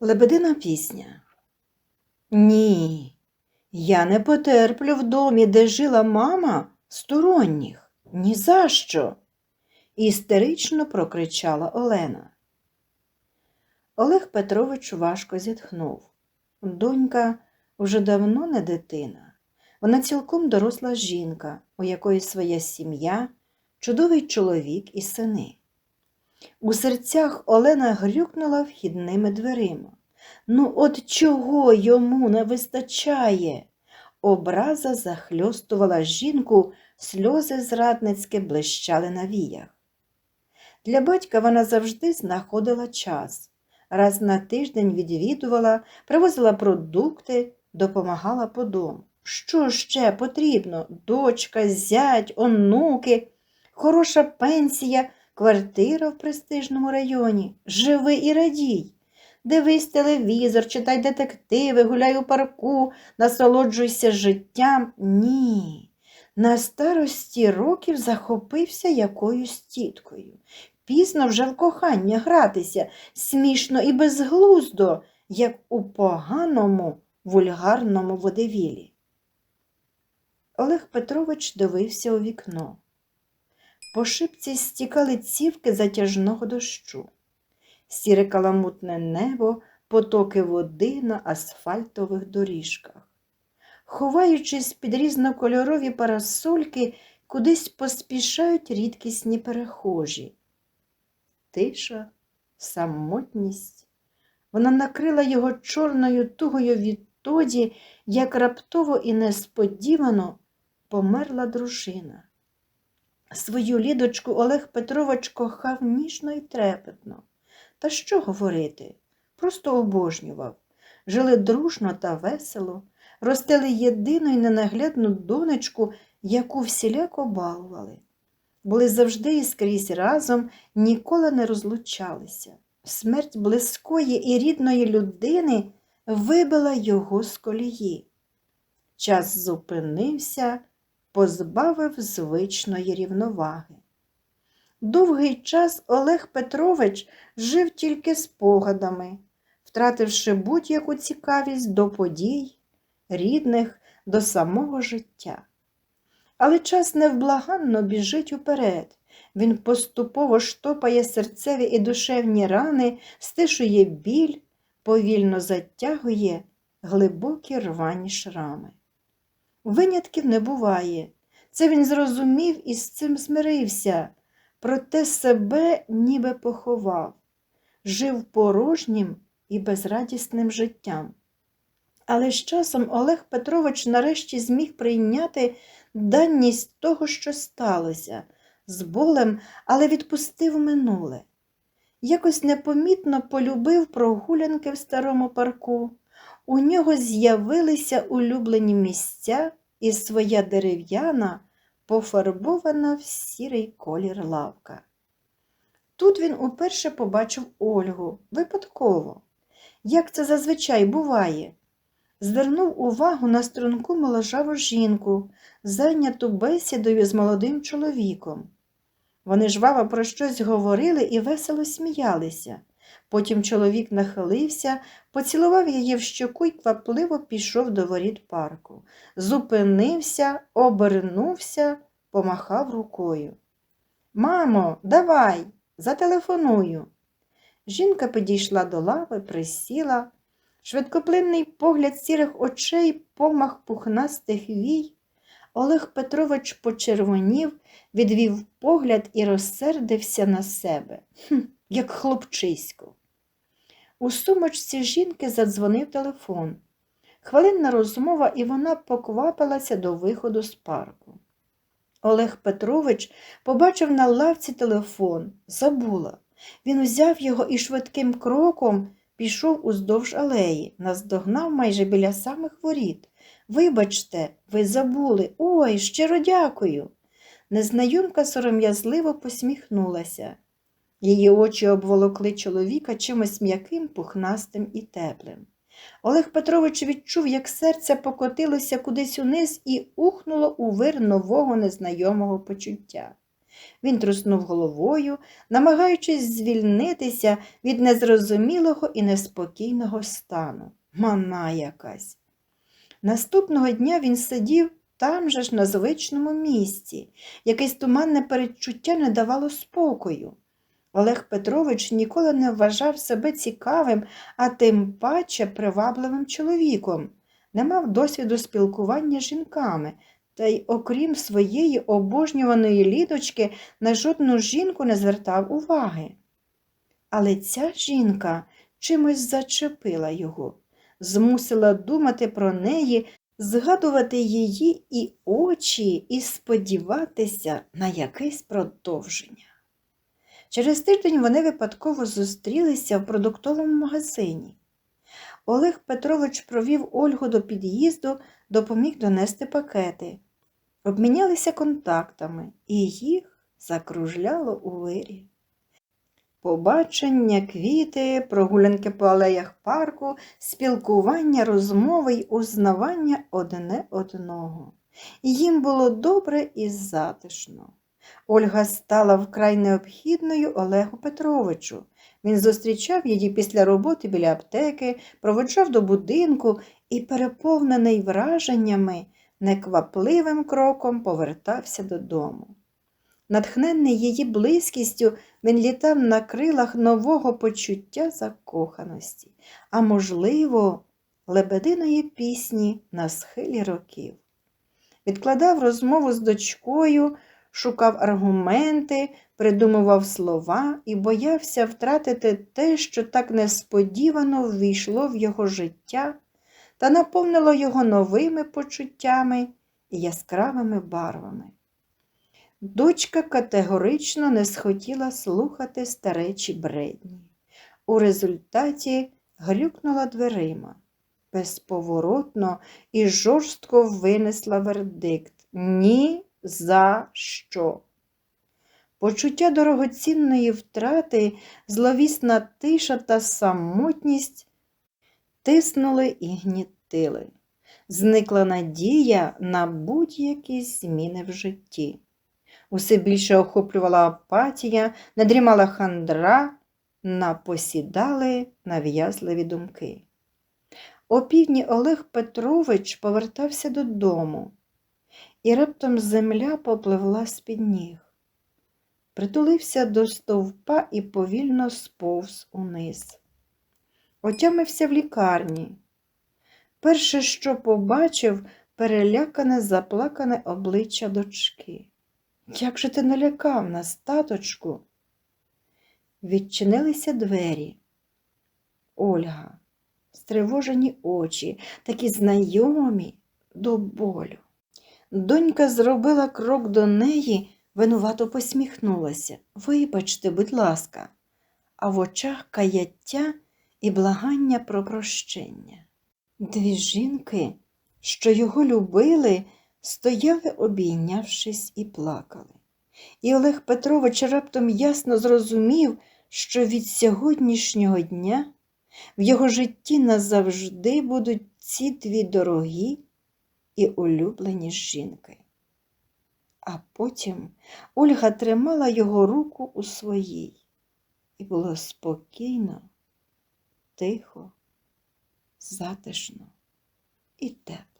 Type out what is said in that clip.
Лебедина пісня. Ні, я не потерплю в домі, де жила мама сторонніх. Ні за що. істерично прокричала Олена. Олег Петрович важко зітхнув. Донька вже давно не дитина. Вона цілком доросла жінка, у якої своя сім'я, чудовий чоловік і сини. У серцях Олена грюкнула вхідними дверима. Ну, от чого йому не вистачає? Образа захльостувала жінку, сльози зрадницьки блищали на віях. Для батька вона завжди знаходила час. Раз на тиждень відвідувала, привозила продукти, допомагала по дому. Що ще потрібно? Дочка, зять, онуки, хороша пенсія, квартира в престижному районі. Живи і радій. Дивись телевізор, читай детективи, гуляй у парку, насолоджуйся життям. Ні. На старості років захопився якоюсь тіткою. Пізно вже в кохання гратися, смішно і безглуздо, як у поганому, вульгарному водевілі. Олег Петрович дивився у вікно. По шибці стікали цівки затяжного дощу сіре каламутне небо, потоки води на асфальтових доріжках. Ховаючись під різнокольорові парасольки, кудись поспішають рідкісні перехожі. Тиша, самотність. Вона накрила його чорною тугою відтоді, як раптово і несподівано померла дружина. Свою лідочку Олег Петрович кохав ніжно і трепетно. Та що говорити? Просто обожнював. Жили дружно та весело, ростили єдину і ненаглядну донечку, яку всіляко балували. Були завжди і скрізь разом, ніколи не розлучалися. Смерть близької і рідної людини вибила його з колії. Час зупинився, позбавив звичної рівноваги. Довгий час Олег Петрович жив тільки спогадами, втративши будь-яку цікавість до подій, рідних, до самого життя. Але час невблаганно біжить уперед. Він поступово штопає серцеві і душевні рани, стишує біль, повільно затягує глибокі рвані шрами. Винятків не буває. Це він зрозумів і з цим змирився проте себе ніби поховав, жив порожнім і безрадісним життям. Але з часом Олег Петрович нарешті зміг прийняти даність того, що сталося, з болем, але відпустив минуле. Якось непомітно полюбив прогулянки в старому парку. У нього з'явилися улюблені місця і своя дерев'яна, пофарбована в сірий колір лавка. Тут він уперше побачив Ольгу випадково, як це зазвичай буває. Звернув увагу на струнку моложаву жінку, зайняту бесідою з молодим чоловіком. Вони жваво про щось говорили і весело сміялися. Потім чоловік нахилився, поцілував її в щоку і квапливо пішов до воріт парку. Зупинився, обернувся, помахав рукою. Мамо, давай, зателефоную. Жінка підійшла до лави, присіла. Швидкоплинний погляд сірих очей, помах пухнастих вій. Олег Петрович почервонів, відвів погляд і розсердився на себе, хм, як хлопчисько. У сумочці жінки задзвонив телефон. Хвилинна розмова, і вона поквапилася до виходу з парку. Олег Петрович побачив на лавці телефон, забула. Він узяв його і швидким кроком пішов уздовж алеї, наздогнав майже біля самих воріт. Вибачте, ви забули. Ой, щиро дякую. Незнайомка сором'язливо посміхнулася. Її очі обволокли чоловіка чимось м'яким, пухнастим і теплим. Олег Петрович відчув, як серце покотилося кудись униз і ухнуло у вир нового незнайомого почуття. Він труснув головою, намагаючись звільнитися від незрозумілого і неспокійного стану. Мана якась. Наступного дня він сидів там же ж на звичному місці. Якесь туманне передчуття не давало спокою. Олег Петрович ніколи не вважав себе цікавим, а тим паче привабливим чоловіком, не мав досвіду спілкування з жінками, та й, окрім своєї обожнюваної лідочки, на жодну жінку не звертав уваги. Але ця жінка чимось зачепила його, змусила думати про неї, згадувати її і очі, і сподіватися на якесь продовження. Через тиждень вони випадково зустрілися в продуктовому магазині. Олег Петрович провів Ольгу до під'їзду, допоміг донести пакети. Обмінялися контактами, і їх закружляло у вирі. Побачення, квіти, прогулянки по алеях парку, спілкування, розмови й узнавання одне одного. Їм було добре і затишно. Ольга стала вкрай необхідною Олегу Петровичу. Він зустрічав її після роботи біля аптеки, проводжав до будинку і, переповнений враженнями, неквапливим кроком повертався додому. Натхненний її близькістю, він літав на крилах нового почуття закоханості, а можливо, лебединої пісні на схилі років. Відкладав розмову з дочкою, шукав аргументи, придумував слова і боявся втратити те, що так несподівано ввійшло в його життя та наповнило його новими почуттями і яскравими барвами. Дочка категорично не схотіла слухати старечі бредні. У результаті грюкнула дверима, безповоротно і жорстко винесла вердикт ні за що. Почуття дорогоцінної втрати, зловісна тиша та самотність тиснули і гнітили. Зникла надія на будь-які зміни в житті. Усе більше охоплювала апатія, надрімала хандра, напосідали нав'язливі думки. Опівдні Олег Петрович повертався додому, і раптом земля попливла з-під ніг. Притулився до стовпа і повільно сповз униз. Отямився в лікарні. Перше, що побачив, перелякане, заплакане обличчя дочки. Як же ти налякав нас, таточку? Відчинилися двері. Ольга, стривожені очі, такі знайомі до болю. Донька зробила крок до неї, винувато посміхнулася. Вибачте, будь ласка, а в очах каяття і благання про прощення. Дві жінки, що його любили, стояли, обійнявшись, і плакали. І Олег Петрович раптом ясно зрозумів, що від сьогоднішнього дня в його житті назавжди будуть ці дві дорогі і улюблені жінки. А потім Ольга тримала його руку у своїй, і було спокійно, тихо, затишно і тепло.